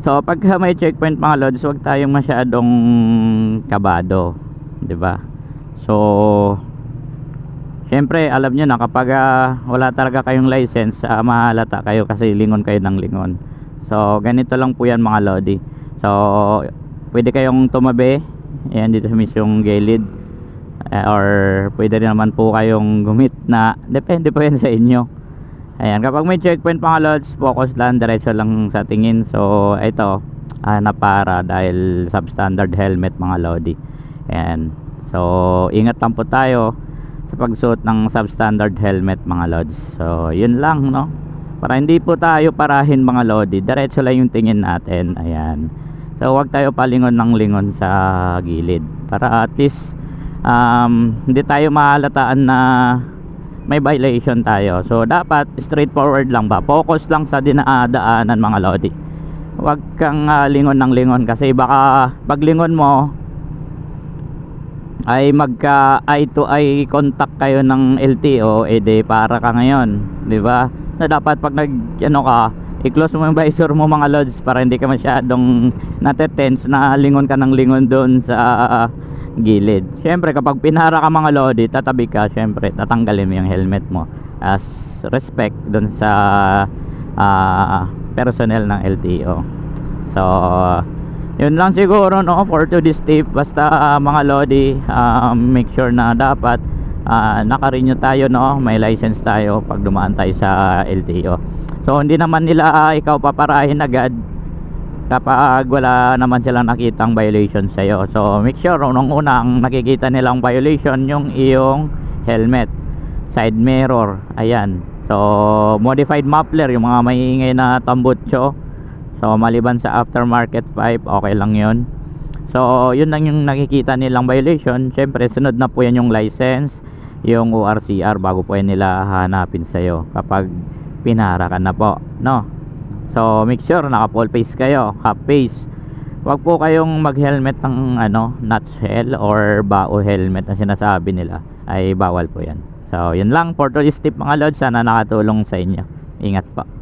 So pagka may checkpoint mga lods, huwag tayong masyadong kabado, 'di ba? So Siyempre, alam nyo na kapag ah, wala talaga kayong license, uh, mahalata kayo kasi lingon kayo ng lingon. So, ganito lang po yan mga lodi. So, pwede kayong tumabi. Ayan, dito sa misyong gilid. Eh, or pwede rin naman po kayong gumit na depende po yan sa inyo. Ayan, kapag may checkpoint mga lods, focus lang, diretso lang sa tingin. So, ito, ah, napara dahil substandard helmet mga lodi. Ayan. So, ingat lang po tayo sa pagsuot ng substandard helmet mga lods. So, yun lang, no? Para hindi po tayo parahin mga lodi, diretso lang yung tingin natin. Ayan. So, huwag tayo palingon ng lingon sa gilid. Para at least, um, hindi tayo mahalataan na may violation tayo. So, dapat straightforward lang ba? Focus lang sa dinadaanan mga lodi. Huwag kang ah, lingon ng lingon kasi baka pag lingon mo, ay magka eye to eye contact kayo ng LTO eh de para ka ngayon di ba na dapat pag nag ano ka i-close mo yung visor mo mga lods para hindi ka masyadong natetense na lingon ka ng lingon doon sa gilid. Syempre kapag pinara ka mga lodi tatabi ka syempre tatanggalin mo yung helmet mo. As respect doon sa ah, personnel ng LTO so yun lang siguro no for today's tip. Basta ah, mga lodi ah, make sure na dapat uh, naka-renew tayo no? May license tayo pag dumaan tayo sa LTO so hindi naman nila ah, ikaw paparahin agad kapag wala naman silang nakitang violation sa'yo so make sure unang una ang nakikita nilang violation yung iyong helmet side mirror ayan so modified muffler yung mga maingay na tambutso So maliban sa aftermarket pipe, okay lang 'yon. So yun lang yung nakikita nilang violation. Syempre sunod na po yan yung license, yung ORCR bago po yan nila hanapin sa iyo kapag pinara ka na po, no? So make sure naka full face kayo, half face. Huwag po kayong mag-helmet ng ano, nutshell or bao helmet na sinasabi nila ay bawal po yan. So yun lang for today's tip mga lods, sana nakatulong sa inyo. Ingat po.